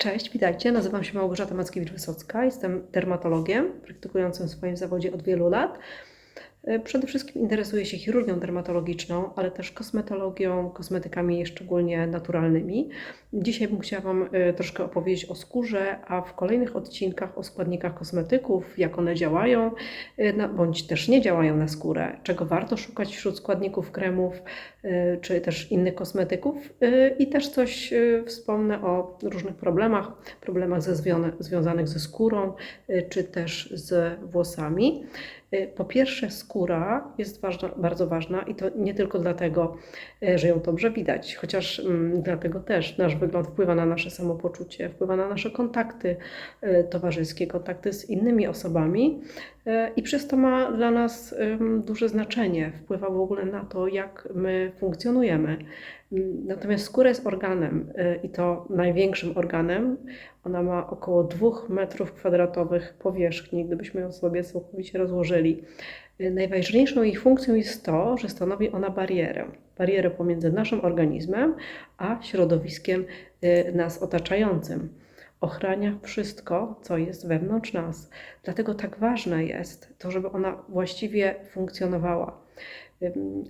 Cześć, witajcie. Nazywam się Małgorzata Mackiewicz-Wysocka. Jestem dermatologiem praktykującym w swoim zawodzie od wielu lat. E, przede wszystkim interesuję się chirurgią dermatologiczną, ale też kosmetologią, kosmetykami szczególnie naturalnymi. Dzisiaj bym chciała Wam e, troszkę opowiedzieć o skórze, a w kolejnych odcinkach o składnikach kosmetyków, jak one działają, e, bądź też nie działają na skórę, czego warto szukać wśród składników kremów czy też innych kosmetyków. I też coś wspomnę o różnych problemach, problemach ze związanych ze skórą, czy też z włosami. Y, po pierwsze, skóra jest ważna, bardzo ważna i to nie tylko dlatego, y, że ją dobrze widać, chociaż mm, dlatego też nasz wygląd wpływa na nasze samopoczucie, wpływa na nasze kontakty y, towarzyskie, kontakty z innymi osobami i przez to ma dla nas duże znaczenie, wpływa w ogóle na to, jak my funkcjonujemy. Natomiast skóra jest organem i to największym organem. Ona ma około 2 metrów kwadratowych powierzchni, gdybyśmy ją sobie całkowicie rozłożyli. Najważniejszą jej funkcją jest to, że stanowi ona barierę. Barierę pomiędzy naszym organizmem a środowiskiem y, nas otaczającym. Ochrania wszystko, co jest wewnątrz nas. Dlatego tak ważne jest to, żeby ona właściwie funkcjonowała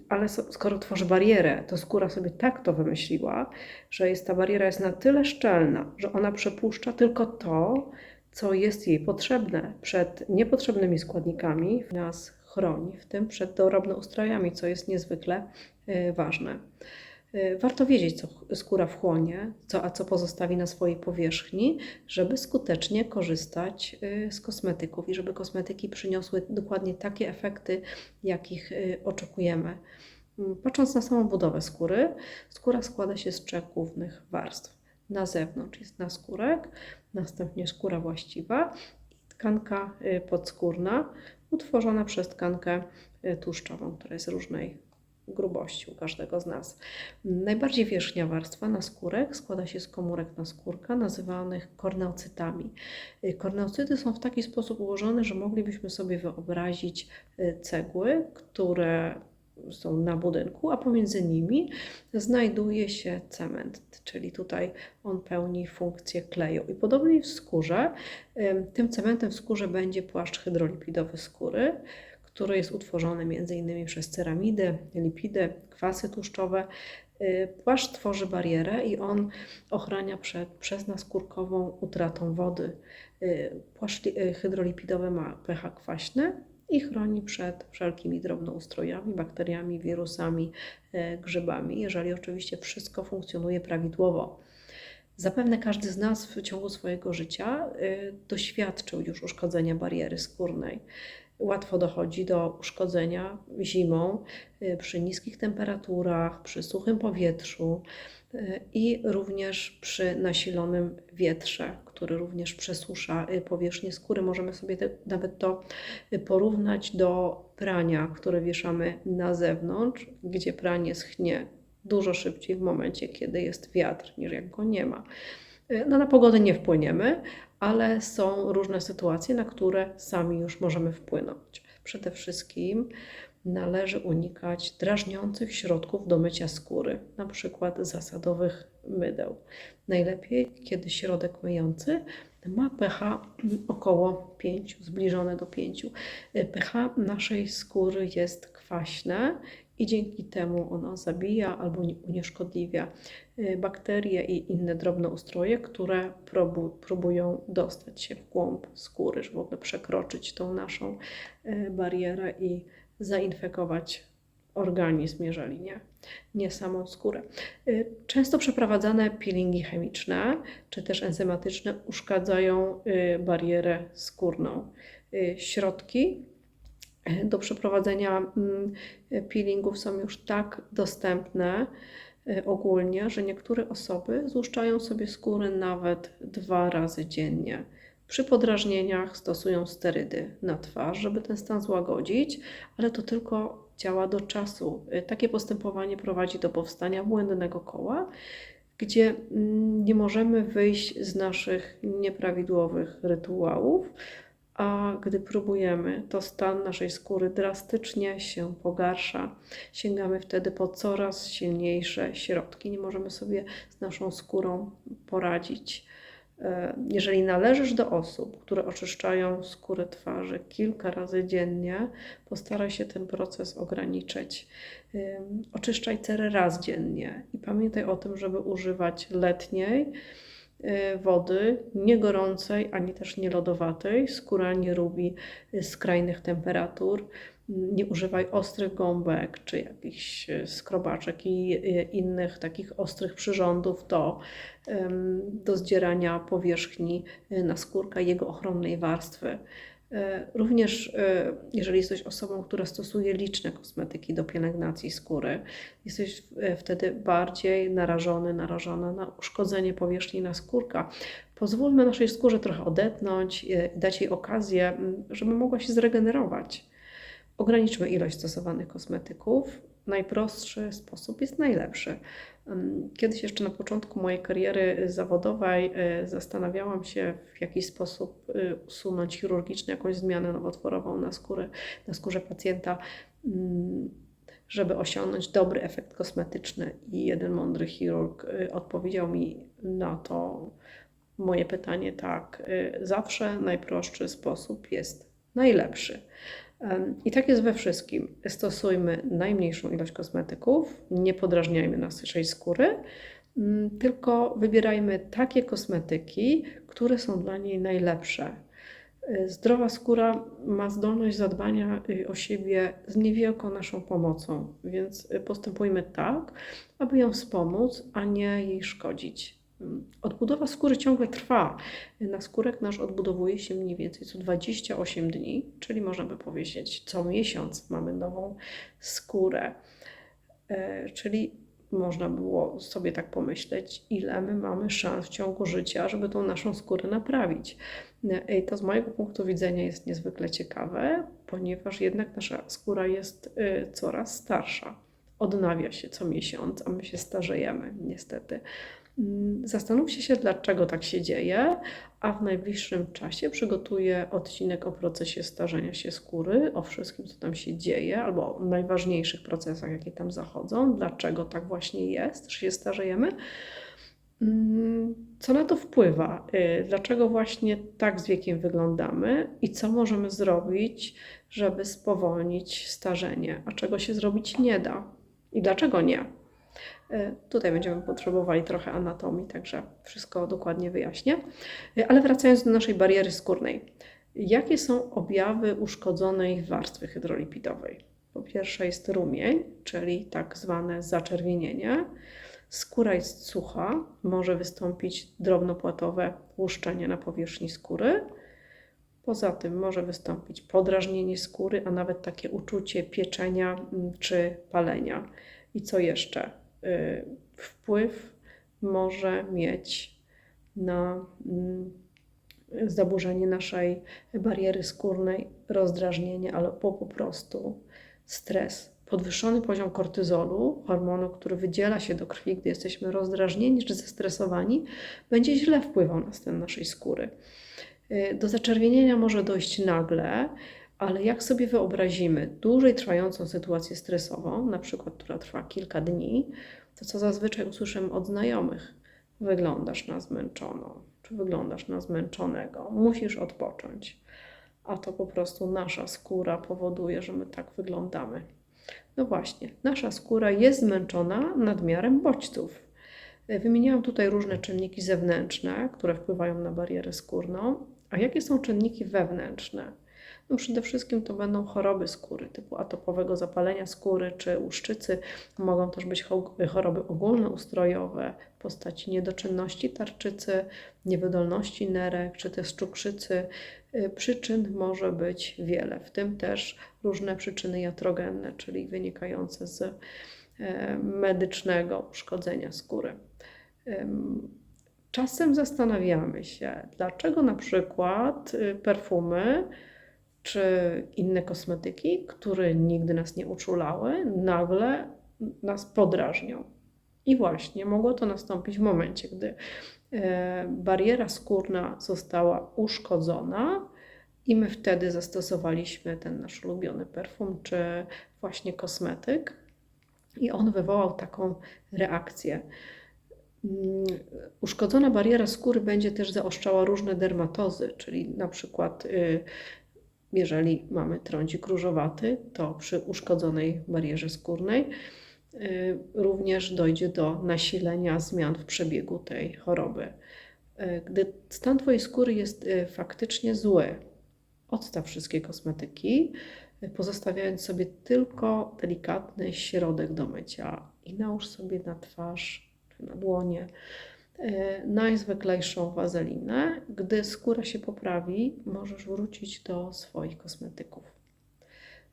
ale skoro tworzy barierę, to skóra sobie tak to wymyśliła, że jest ta bariera jest na tyle szczelna, że ona przepuszcza tylko to, co jest jej potrzebne przed niepotrzebnymi składnikami, nas chroni, w tym przed drobnoustrojami, co jest niezwykle y, ważne. Y, warto wiedzieć, co skóra wchłonie, co, a co pozostawi na swojej powierzchni, żeby skutecznie korzystać y, z kosmetyków i żeby kosmetyki przyniosły dokładnie takie efekty, jakich y, oczekujemy. Mm, patrząc na samą budowę skóry, skóra składa się z trzech głównych warstw. Na zewnątrz jest naskórek, następnie skóra właściwa i tkanka podskórna utworzona przez tkankę tłuszczową, która jest różnej grubości u każdego z nas. Najbardziej wierzchnia warstwa naskórek składa się z komórek naskórka nazywanych korneocytami. Korneocyty są w taki sposób ułożone, że moglibyśmy sobie wyobrazić y, cegły, które są na budynku, a pomiędzy nimi znajduje się cement, czyli tutaj on pełni funkcję kleju. I podobnie w skórze, tym cementem w skórze będzie płaszcz hydrolipidowy skóry, który jest utworzony m.in. przez ceramidy, lipidy, kwasy tłuszczowe. Y, płaszcz tworzy barierę i on ochrania przed przeznaskórkową utratą wody. Y, płaszcz y, hydrolipidowy ma pH kwaśne i chroni przed wszelkimi drobnoustrojami, bakteriami, wirusami, grzybami, jeżeli oczywiście wszystko funkcjonuje prawidłowo. Zapewne każdy z nas w ciągu swojego życia doświadczył już uszkodzenia bariery skórnej łatwo dochodzi do uszkodzenia zimą y, przy niskich temperaturach, przy suchym powietrzu y, i również przy nasilonym wietrze, który również przesusza y, powierzchnię skóry. Możemy sobie te, nawet to porównać do prania, które wieszamy na zewnątrz, gdzie pranie schnie dużo szybciej w momencie, kiedy jest wiatr, niż jak go nie ma. No, na pogodę nie wpłyniemy, ale są różne sytuacje, na które sami już możemy wpłynąć. Przede wszystkim należy unikać drażniących środków do mycia skóry, na przykład zasadowych mydeł. Najlepiej, kiedy środek myjący ma pH około 5, zbliżone do 5. pH naszej skóry jest kwaśne i dzięki temu ono zabija albo unieszkodliwia y, bakterie i inne drobne ustroje, które próbują dostać się w głąb skóry, żeby w ogóle przekroczyć tą naszą y, barierę i zainfekować organizm, jeżeli nie, nie samą skórę. Y, często przeprowadzane peelingi chemiczne czy też enzymatyczne uszkadzają barierę skórną. Środki do przeprowadzenia mm, peelingów są już tak dostępne y, ogólnie, że niektóre osoby złuszczają sobie skórę nawet dwa razy dziennie. Przy podrażnieniach stosują sterydy na twarz, żeby ten stan złagodzić, ale to tylko działa do czasu. Y, takie postępowanie prowadzi do powstania błędnego koła, gdzie mm, nie możemy wyjść z naszych nieprawidłowych rytuałów, a gdy próbujemy, to stan naszej skóry drastycznie się pogarsza. Sięgamy wtedy po coraz silniejsze środki. Nie możemy sobie z naszą skórą poradzić. E, Jeżeli należysz do osób, które oczyszczają skórę twarzy kilka razy dziennie, postaraj się ten proces ograniczyć. Oczyszczaj cerę raz dziennie i pamiętaj o tym, żeby używać letniej wody, nie gorącej ani też nie lodowatej. Skóra nie lubi y, skrajnych temperatur. Nie używaj ostrych gąbek czy jakichś y, skrobaczek i y, innych takich ostrych przyrządów do, do zdzierania powierzchni y, naskórka jego ochronnej warstwy. E, Również y, jeżeli jesteś osobą, która stosuje liczne kosmetyki do pielęgnacji skóry, jesteś y, wtedy bardziej narażony, narażona na uszkodzenie powierzchni naskórka. Pozwólmy naszej skórze trochę odetchnąć y, i dać jej okazję, żeby mogła się zregenerować. Ograniczmy ilość stosowanych kosmetyków. Najprostszy sposób jest najlepszy. Kiedyś jeszcze na początku mojej kariery zawodowej y, zastanawiałam się, w jaki sposób y, usunąć chirurgicznie jakąś zmianę nowotworową na, skórę, na skórze pacjenta, ym, żeby osiągnąć dobry efekt kosmetyczny. I jeden mądry chirurg y, odpowiedział mi na to moje pytanie tak: zawsze najprostszy sposób jest najlepszy. I tak jest we wszystkim. Stosujmy najmniejszą ilość kosmetyków, nie podrażniajmy naszej skóry, mm, tylko wybierajmy takie kosmetyki, które są dla niej najlepsze. Y, Zdrowa skóra ma zdolność zadbania y, o siebie z niewielką naszą pomocą, więc y, postępujmy tak, aby ją wspomóc, a nie jej szkodzić. Odbudowa skóry ciągle trwa. Naskórek nasz odbudowuje się mniej więcej co 28 dni, czyli można by powiedzieć, co miesiąc mamy nową skórę. E, Czyli można było sobie tak pomyśleć, ile my mamy szans w ciągu życia, żeby tą naszą skórę naprawić. E, I to z mojego punktu widzenia jest niezwykle ciekawe, ponieważ jednak nasza skóra jest e, coraz starsza. Odnawia się co miesiąc, a my się starzejemy, niestety. Mm, Zastanówcie się, dlaczego tak się dzieje, a w najbliższym czasie przygotuję odcinek o procesie starzenia się skóry, o wszystkim, co tam się dzieje, albo o najważniejszych procesach, jakie tam zachodzą, dlaczego tak właśnie jest, że się starzejemy. Mm, Co na to wpływa? Y, Dlaczego właśnie tak z wiekiem wyglądamy i co możemy zrobić, żeby spowolnić starzenie, a czego się zrobić nie da i dlaczego nie? Y, Tutaj będziemy potrzebowali trochę anatomii, także wszystko dokładnie wyjaśnię. Y, Ale wracając do naszej bariery skórnej. Jakie są objawy uszkodzonej warstwy hydrolipidowej? Po pierwsze jest rumień, czyli tak zwane zaczerwienienie. Skóra jest sucha, może wystąpić drobnopłatowe łuszczenie na powierzchni skóry. Poza tym może wystąpić podrażnienie skóry, a nawet takie uczucie pieczenia mm, czy palenia. I co jeszcze? Y, Wpływ może mieć na mm, zaburzenie naszej bariery skórnej, rozdrażnienie, albo po prostu stres. Podwyższony poziom kortyzolu, hormonu, który wydziela się do krwi, gdy jesteśmy rozdrażnieni czy zestresowani, będzie źle wpływał na stan naszej skóry. Y, Do zaczerwienienia może dojść nagle, ale jak sobie wyobrazimy dłużej trwającą sytuację stresową, na przykład która trwa kilka dni, to co zazwyczaj usłyszymy od znajomych? Wyglądasz na zmęczoną, czy wyglądasz na zmęczonego, musisz odpocząć. A to po prostu nasza skóra powoduje, że my tak wyglądamy. No właśnie, nasza skóra jest zmęczona nadmiarem bodźców. Wymieniałam tutaj różne czynniki zewnętrzne, które wpływają na barierę skórną. A jakie są czynniki wewnętrzne? No przede wszystkim to będą choroby skóry, typu atopowego zapalenia skóry czy łuszczycy. Mogą też być cho- choroby ogólnoustrojowe w postaci niedoczynności tarczycy, niewydolności nerek czy też cukrzycy. Y, Przyczyn może być wiele, w tym też różne przyczyny jatrogenne, czyli wynikające z e, medycznego uszkodzenia skóry. Czasem zastanawiamy się, dlaczego na przykład y, perfumy czy inne kosmetyki, które nigdy nas nie uczulały, nagle nas podrażnią. I właśnie mogło to nastąpić w momencie, gdy e, bariera skórna została uszkodzona i my wtedy zastosowaliśmy ten nasz ulubiony perfum czy właśnie kosmetyk i on wywołał taką reakcję. Mm, Uszkodzona bariera skóry będzie też zaostrzała różne dermatozy, czyli na przykład y, jeżeli mamy trądzik różowaty, to przy uszkodzonej barierze skórnej y, również dojdzie do nasilenia zmian w przebiegu tej choroby. Y, Gdy stan Twojej skóry jest y, faktycznie zły, odstaw wszystkie kosmetyki, pozostawiając sobie tylko delikatny środek do mycia i nałóż sobie na twarz czy na dłonie najzwyklejszą wazelinę. Gdy skóra się poprawi, możesz wrócić do swoich kosmetyków.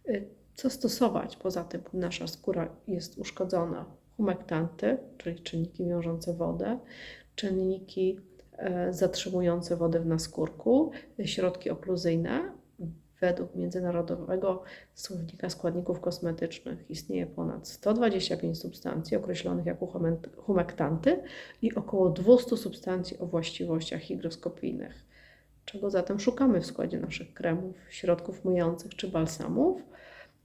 Y, Co stosować poza tym, gdy nasza skóra jest uszkodzona? Humektanty, czyli czynniki wiążące wodę, czynniki e, zatrzymujące wodę w naskórku, środki okluzyjne. Według Międzynarodowego Słownika Składników Kosmetycznych istnieje ponad 125 substancji określonych jako humektanty i około 200 substancji o właściwościach hygroskopijnych. Czego zatem szukamy w składzie naszych kremów, środków myjących czy balsamów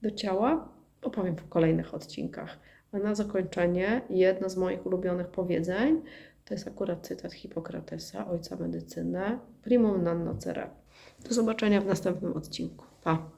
do ciała? Opowiem w kolejnych odcinkach. A na zakończenie jedno z moich ulubionych powiedzeń to jest akurat cytat Hipokratesa, ojca medycyny, primum non nocere. Do zobaczenia w następnym odcinku. Pa!